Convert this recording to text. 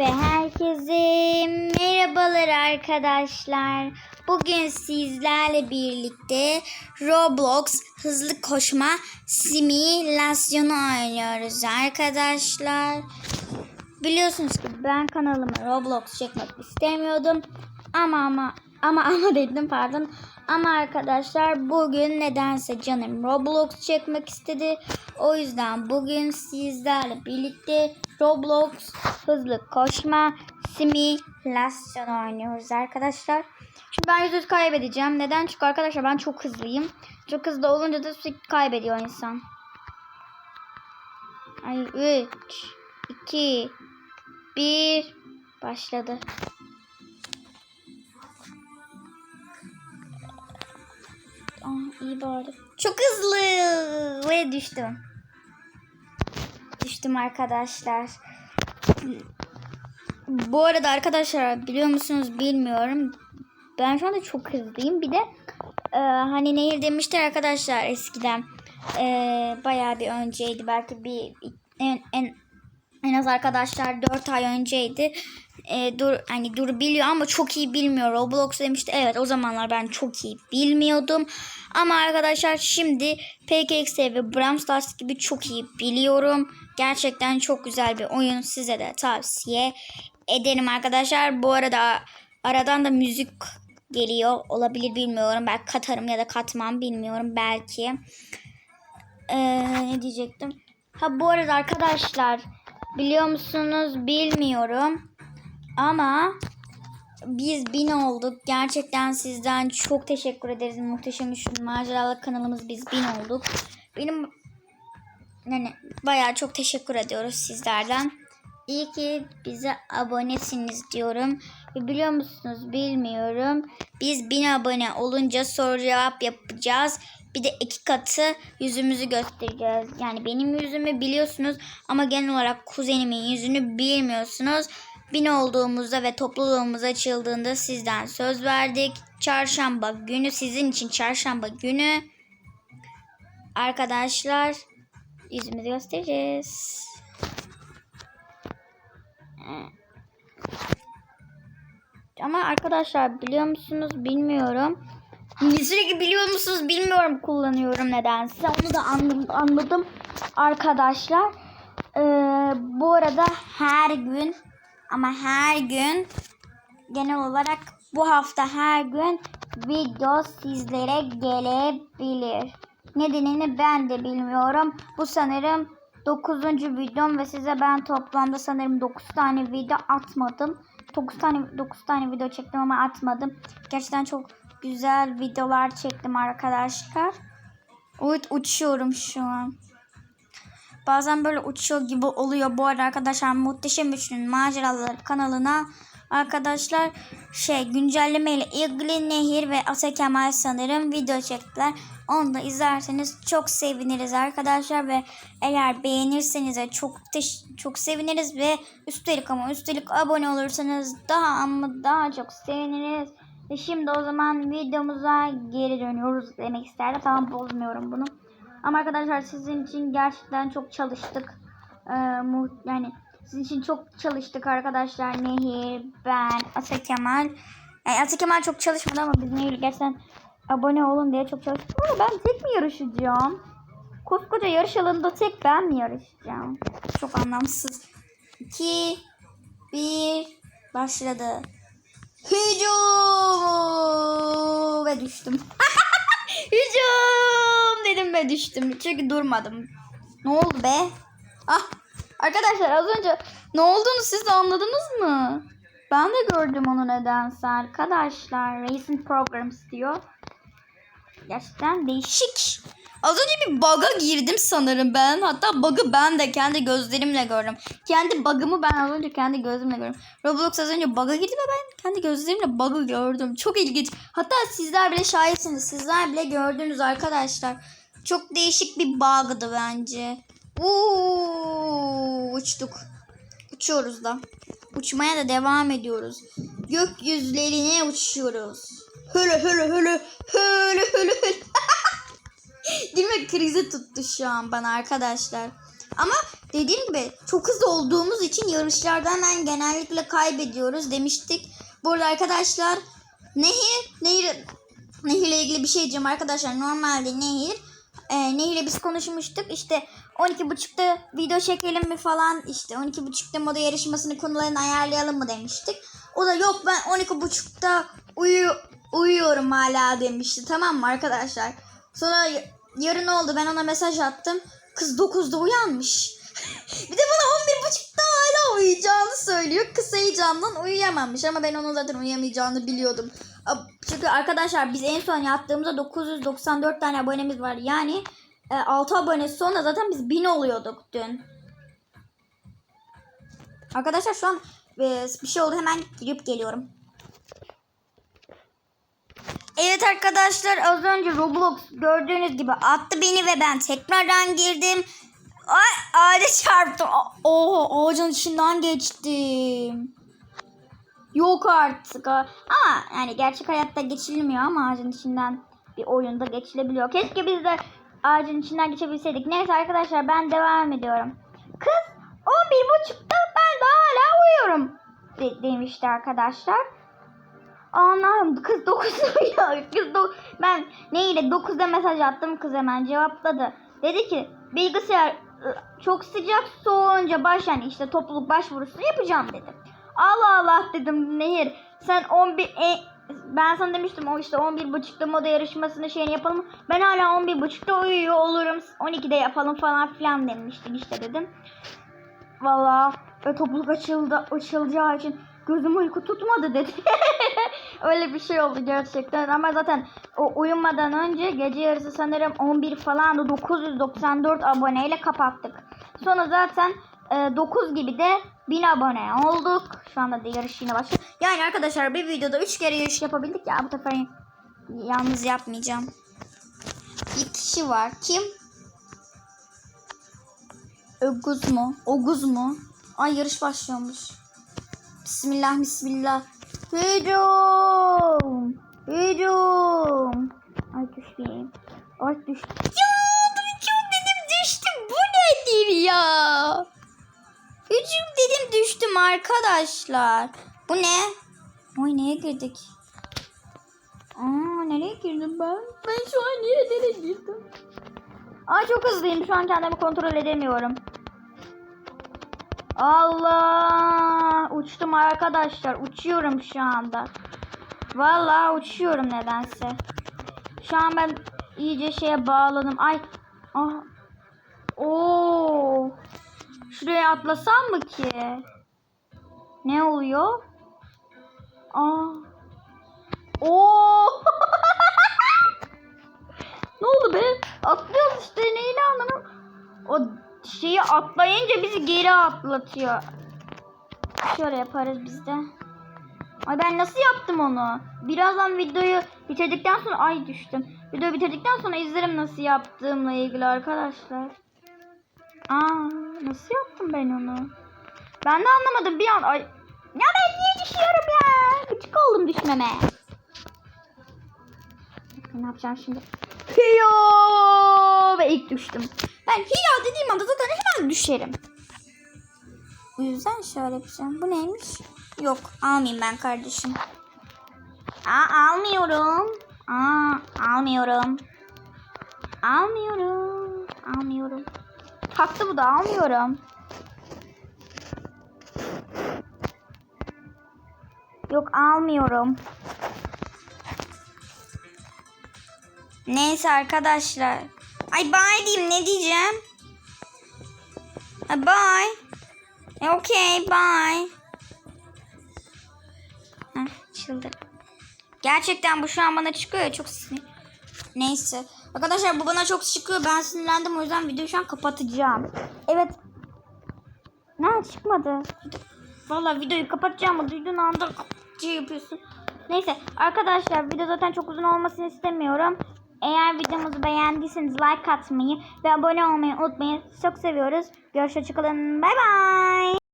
Ve herkese merhabalar arkadaşlar. Bugün sizlerle birlikte Roblox hızlı koşma simülasyonu oynuyoruz arkadaşlar. Biliyorsunuz ki ben kanalıma Roblox çekmek istemiyordum. Ama ama ama ama dedim pardon. Ama arkadaşlar bugün nedense canım Roblox çekmek istedi. O yüzden bugün sizlerle birlikte Roblox hızlı koşma simülasyonu oynuyoruz arkadaşlar. Şimdi ben yüz kaybedeceğim. Neden? Çünkü arkadaşlar ben çok hızlıyım. Çok hızlı olunca da sürekli kaybediyor insan. Ay 3 2 1 başladı. Aa, iyi bari. Çok hızlı ve düştüm. Düştüm arkadaşlar. Bu arada arkadaşlar biliyor musunuz bilmiyorum. Ben şu anda çok hızlıyım. Bir de e, hani nehir demişler arkadaşlar eskiden. E, bayağı bir önceydi. Belki bir en, en en az arkadaşlar 4 ay önceydi. E, dur hani dur biliyor ama çok iyi bilmiyor. Roblox demişti. Evet o zamanlar ben çok iyi bilmiyordum. Ama arkadaşlar şimdi PKX ve Brawl Stars gibi çok iyi biliyorum. Gerçekten çok güzel bir oyun. Size de tavsiye ederim arkadaşlar. Bu arada aradan da müzik geliyor. Olabilir bilmiyorum. Belki katarım ya da katmam bilmiyorum. Belki. Ee, ne diyecektim? Ha bu arada arkadaşlar biliyor musunuz bilmiyorum. Ama biz bin olduk. Gerçekten sizden çok teşekkür ederiz. Muhteşem Üşün Maceralı kanalımız biz bin olduk. Benim yani bayağı çok teşekkür ediyoruz sizlerden. İyi ki bize abonesiniz diyorum. Ve biliyor musunuz bilmiyorum. Biz bin abone olunca soru cevap yapacağız. Bir de iki katı yüzümüzü göstereceğiz. Yani benim yüzümü biliyorsunuz ama genel olarak kuzenimin yüzünü bilmiyorsunuz. Bin olduğumuzda ve topluluğumuz açıldığında sizden söz verdik. Çarşamba günü sizin için çarşamba günü arkadaşlar yüzümüzü göstereceğiz. Ama arkadaşlar biliyor musunuz bilmiyorum. Sürekli biliyor musunuz bilmiyorum kullanıyorum nedense. Onu da anladım, anladım arkadaşlar. Ee, bu arada her gün ama her gün genel olarak bu hafta her gün video sizlere gelebilir. Nedenini ben de bilmiyorum. Bu sanırım 9. videom ve size ben toplamda sanırım 9 tane video atmadım. 9 tane 9 tane video çektim ama atmadım. Gerçekten çok güzel videolar çektim arkadaşlar. Evet uçuyorum şu an. Bazen böyle uçuyor gibi oluyor. Bu arada arkadaşlar Muhteşem Üçlü'nün maceraları kanalına arkadaşlar şey güncelleme ile ilgili Nehir ve Ata Kemal sanırım video çektiler. Onu da izlerseniz çok seviniriz arkadaşlar ve eğer beğenirseniz de çok çok seviniriz ve üstelik ama üstelik abone olursanız daha ama daha çok seviniriz. Ve şimdi o zaman videomuza geri dönüyoruz demek isterdim. Tamam bozmuyorum bunu. Ama arkadaşlar sizin için gerçekten çok çalıştık. Ee, yani sizin için çok çalıştık arkadaşlar. Nehir, ben, Ata Kemal. Yani Ata Kemal çok çalışmadı ama biz Nehir gerçekten abone olun diye çok çalıştık. Ama ben tek mi yarışacağım? Koskoca yarış alanında tek ben mi yarışacağım? Çok anlamsız. 2 1 başladı. Hücum ve düştüm. Hücum dedim ve düştüm. Çünkü durmadım. Ne oldu be? Ah arkadaşlar az önce ne olduğunu siz de anladınız mı? Ben de gördüm onu nedense arkadaşlar. Racing Programs diyor. Gerçekten değişik. Az önce bir bug'a girdim sanırım ben. Hatta bug'ı ben de kendi gözlerimle gördüm. Kendi bug'ımı ben az önce kendi gözlerimle gördüm. Roblox az önce bug'a girdi ve ben kendi gözlerimle bug'ı gördüm. Çok ilginç. Hatta sizler bile şahitsiniz. Sizler bile gördünüz arkadaşlar. Çok değişik bir bug'dı bence. Uuu, uçtuk. Uçuyoruz da. Uçmaya da devam ediyoruz. Gökyüzlerine uçuyoruz. Hölü hölü hölü hölü hölü hölü. Gülme krizi tuttu şu an bana arkadaşlar. Ama dediğim gibi çok hızlı olduğumuz için yarışlarda hemen genellikle kaybediyoruz demiştik. Bu arada arkadaşlar Nehir, Nehir, Nehir'le ilgili bir şey diyeceğim arkadaşlar. Normalde Nehir, e, Nehir'le biz konuşmuştuk. İşte 12.30'da video çekelim mi falan işte 12.30'da moda yarışmasını konularını ayarlayalım mı demiştik. O da yok ben 12.30'da uyu uyuyorum hala demişti tamam mı arkadaşlar. Sonra yarın oldu ben ona mesaj attım. Kız 9'da uyanmış. bir de bana 11.30'da hala uyuyacağını heyecandan uyuyamamış ama ben onun zaten uyuyamayacağını biliyordum. Çünkü arkadaşlar biz en son yattığımızda 994 tane abonemiz var. Yani e, 6 abone sonra zaten biz 1000 oluyorduk dün. Arkadaşlar şu an e, bir şey oldu hemen girip geliyorum. Evet arkadaşlar az önce Roblox gördüğünüz gibi attı beni ve ben tekrardan girdim. Ay ağaca çarptım. Oo ağacın içinden geçtim. Yok artık. Ama yani gerçek hayatta geçilmiyor ama ağacın içinden bir oyunda geçilebiliyor. Keşke biz de ağacın içinden geçebilseydik. Neyse arkadaşlar ben devam ediyorum. Kız 11.30'da ben de hala uyuyorum de- demişti arkadaşlar. Allah'ım kız 9'da uyuyor. Kız do- ben neyle 9'da mesaj attım kız hemen cevapladı. Dedi ki bilgisayar ı, çok sıcak soğuyunca baş yani işte topluluk başvurusu yapacağım dedi. Allah Allah dedim Nehir sen 11 e, ben sana demiştim o işte 11.30'da moda yarışmasını şeyini yapalım. Ben hala 11.30'da uyuyor olurum 12'de yapalım falan filan demiştin işte dedim. Valla e, topluluk açıldı açılacağı için gözüm uyku tutmadı dedi. Öyle bir şey oldu gerçekten ama zaten o uyumadan önce gece yarısı sanırım 11 falan da 994 aboneyle kapattık. Sonra zaten e, 9 gibi de 1000 abone olduk. Şu anda da yarış yine başlıyor. Yani arkadaşlar bir videoda 3 kere yarış yapabildik ya bu sefer yalnız yapmayacağım. Bir kişi var. Kim? Öguz mu? Oguz mu? Ay yarış başlıyormuş. Bismillah bismillah. Hücum. Hücum. Ay düşmeyeyim. Ay düş. Ya hücum dedim düştüm. Bu nedir ya? Hücum dedim düştüm arkadaşlar. Bu ne? Oy neye girdik? Aa nereye girdim ben? Ben şu an nereye girdim? Ay çok hızlıyım. Şu an kendimi kontrol edemiyorum. Allah! Uçtum arkadaşlar. Uçuyorum şu anda. Vallahi uçuyorum nedense. Şu an ben iyice şeye bağladım. Ay. Ah. Oo. Şuraya atlasam mı ki? Ne oluyor? Aa. Oo. ne oldu be? Atlıyoruz işte neyini anlamam. O şeyi atlayınca bizi geri atlatıyor. Şöyle yaparız biz de. Ay ben nasıl yaptım onu? Birazdan videoyu bitirdikten sonra ay düştüm. Videoyu bitirdikten sonra izlerim nasıl yaptığımla ilgili arkadaşlar. Aa nasıl yaptım ben onu? Ben de anlamadım bir an. Ay ya ben niye düşüyorum ya? Küçük oldum düşmeme. Ne yapacağım şimdi? Hiyo! Ve ilk düştüm. Ben hiyo dediğim anda zaten hemen düşerim. Bu yüzden şöyle yapacağım. Bu neymiş? Yok almayayım ben kardeşim. Aa almıyorum. Aa almıyorum. Almıyorum. Almıyorum. Taktı bu da almıyorum. Yok almıyorum. Neyse arkadaşlar. Ay bye diyeyim ne diyeceğim? Ha, bye. Okay bye. Heh, çıldır. Gerçekten bu şu an bana çıkıyor ya çok sinir. Neyse. Arkadaşlar bu bana çok çıkıyor. Ben sinirlendim o yüzden videoyu şu an kapatacağım. Evet. Ne çıkmadı? Vallahi videoyu kapatacağım ama duyduğun anda şey yapıyorsun. Neyse arkadaşlar video zaten çok uzun olmasını istemiyorum. Eğer videomuzu beğendiyseniz like atmayı ve abone olmayı unutmayın. Çok seviyoruz. Görüşürüz. Bay bay.